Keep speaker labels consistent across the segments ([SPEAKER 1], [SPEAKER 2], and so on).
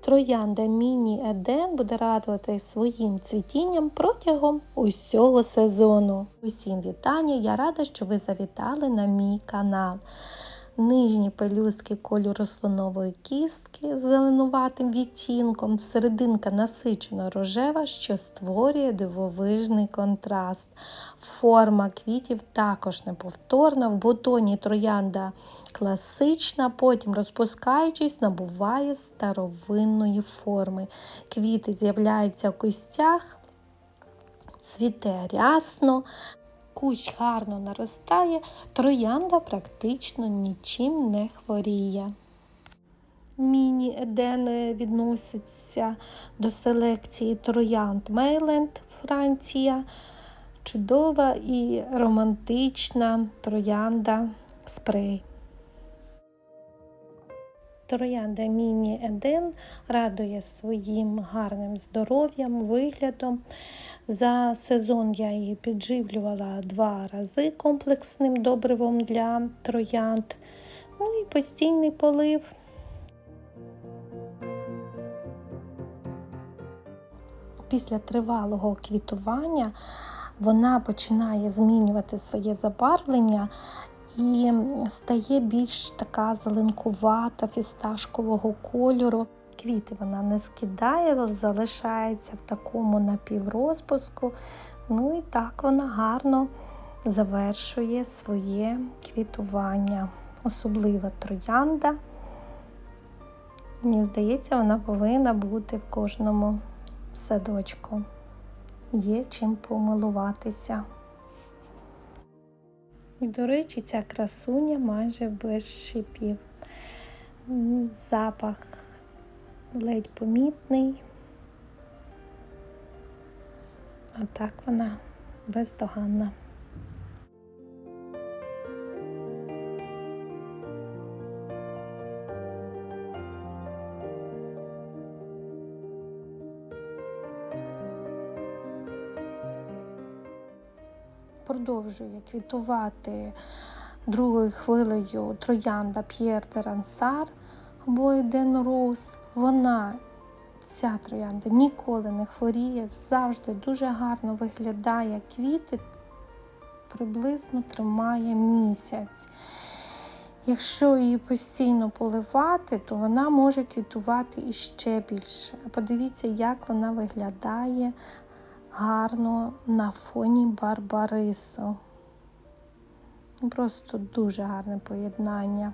[SPEAKER 1] Троянда Міні Еден буде радувати своїм цвітінням протягом усього сезону. Усім вітання! Я рада, що ви завітали на мій канал. Нижні пелюстки кольору слонової кістки з зеленуватим відтінком, серединка насичено рожева, що створює дивовижний контраст. Форма квітів також неповторна. В бутоні троянда класична, потім розпускаючись, набуває старовинної форми. Квіти з'являються в кистях, цвіте рясно, кущ гарно наростає, троянда практично нічим не хворіє. Міні-едени відноситься до селекції троянд Мейленд, Франція. Чудова і романтична троянда спрей. Троянда Міні Еден радує своїм гарним здоров'ям, виглядом. За сезон я її підживлювала два рази комплексним добривом для троянд. Ну і постійний полив. Після тривалого квітування вона починає змінювати своє забарвлення і стає більш така зеленкувата фісташкового кольору. Квіти вона не скидає, залишається в такому напіврозпуску. Ну і так вона гарно завершує своє квітування. Особлива троянда. Мені здається, вона повинна бути в кожному садочку. Є чим помилуватися. До речі, ця красуня майже без шипів. Запах ледь помітний, а так вона бездоганна. Продовжує квітувати другою хвилею троянда П'єр де Рансар або Еден Роуз. Вона, ця троянда, ніколи не хворіє, завжди дуже гарно виглядає квіти, приблизно тримає місяць. Якщо її постійно поливати, то вона може квітувати іще більше. Подивіться, як вона виглядає гарно на фоні Барбарису. Просто дуже гарне поєднання.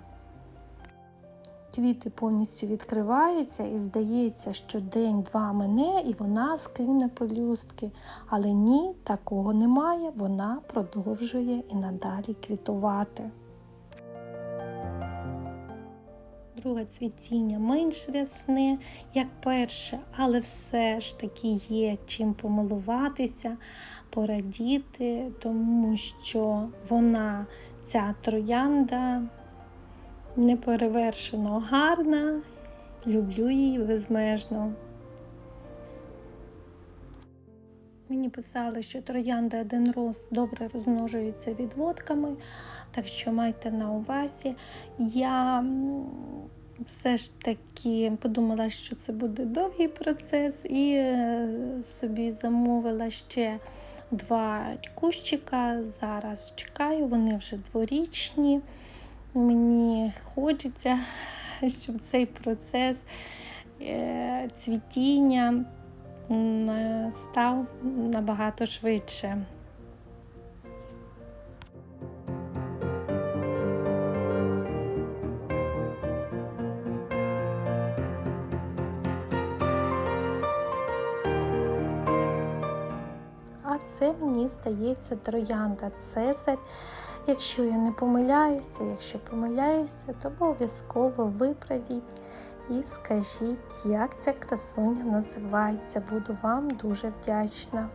[SPEAKER 1] Квіти повністю відкриваються і здається, що день-два мине і вона скине пелюстки. Але ні, такого немає, вона продовжує і надалі квітувати. Друге цвітіння менш рясне, як перше, але все ж таки є чим помилуватися, порадіти, тому що вона, ця троянда, неперевершено гарна, люблю її безмежно. Мені писали, що троянда Еден Роз добре розмножується відводками, так що майте на увазі. Я все ж таки подумала, що це буде довгий процес, і собі замовила ще два кущика. Зараз чекаю, вони вже дворічні. Мені хочеться, щоб цей процес цвітіння став набагато швидше. А це мені здається троянда Цезарь. Якщо я не помиляюся, якщо помиляюся, то обов'язково виправіть і скажіть, як ця красуня називається. Буду вам дуже вдячна.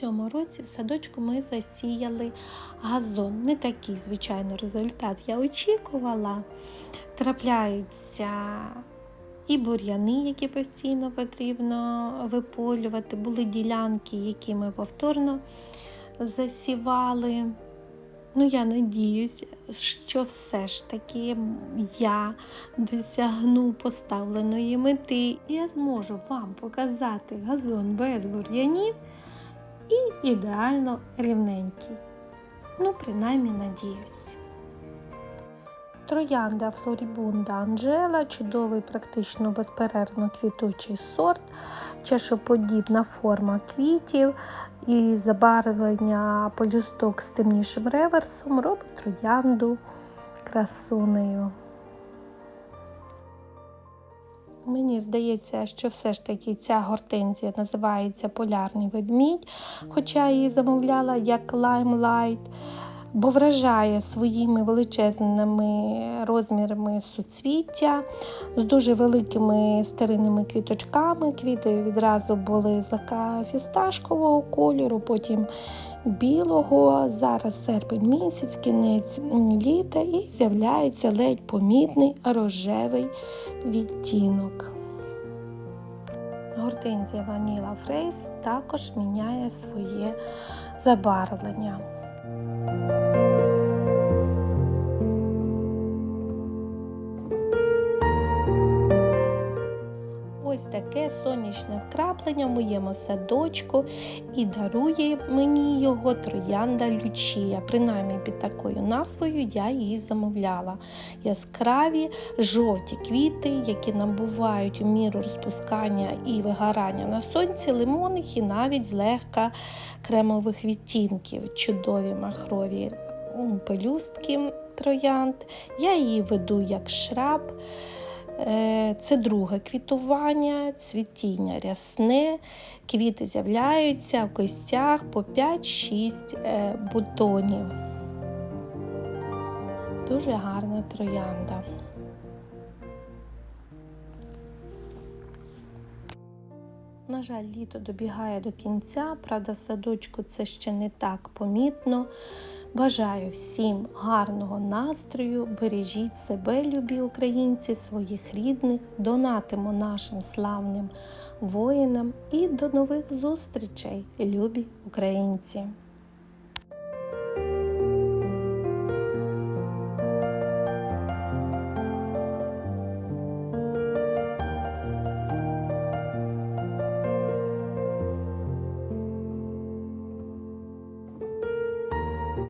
[SPEAKER 1] Цьому році в садочку ми засіяли газон. Не такий, звичайно, результат я очікувала. Трапляються і бур'яни, які постійно потрібно виполювати. Були ділянки, які ми повторно засівали. Ну, я надіюсь, що все ж таки я досягну поставленої мети. Я зможу вам показати газон без бур'янів і ідеально рівненький. Ну, принаймні, надіюсь. Троянда Флорібунда Анджела, чудовий, практично безперервно квітучий сорт, чашоподібна форма квітів і забарвлення полюсток з темнішим реверсом робить троянду красунею. Мені здається, що все ж таки ця гортензія називається полярний ведмідь, хоча я її замовляла як лаймлайт бо вражає своїми величезними розмірами суцвіття з дуже великими старинними квіточками. Квіти відразу були злегка фісташкового кольору, потім білого. Зараз серпень місяць, кінець літа, і з'являється ледь помітний рожевий відтінок. Гортензія Ваніла Фрейс також міняє своє забарвлення. Таке сонячне вкраплення в моєму садочку і дарує мені його троянда Лючія. Принаймні під такою назвою я її замовляла. Яскраві жовті квіти, які набувають у міру розпускання і вигорання на сонці, лимонних і навіть злегка кремових відтінків, чудові махрові пелюстки троянд. Я її веду як шраб. Це друге квітування, цвітіння рясне, квіти з'являються в костях по 5-6 бутонів. Дуже гарна троянда. На жаль, літо добігає до кінця, правда, в садочку це ще не так помітно. Бажаю всім гарного настрою, бережіть себе, любі українці, своїх рідних, донатимо нашим славним воїнам. І до нових зустрічей, любі українці!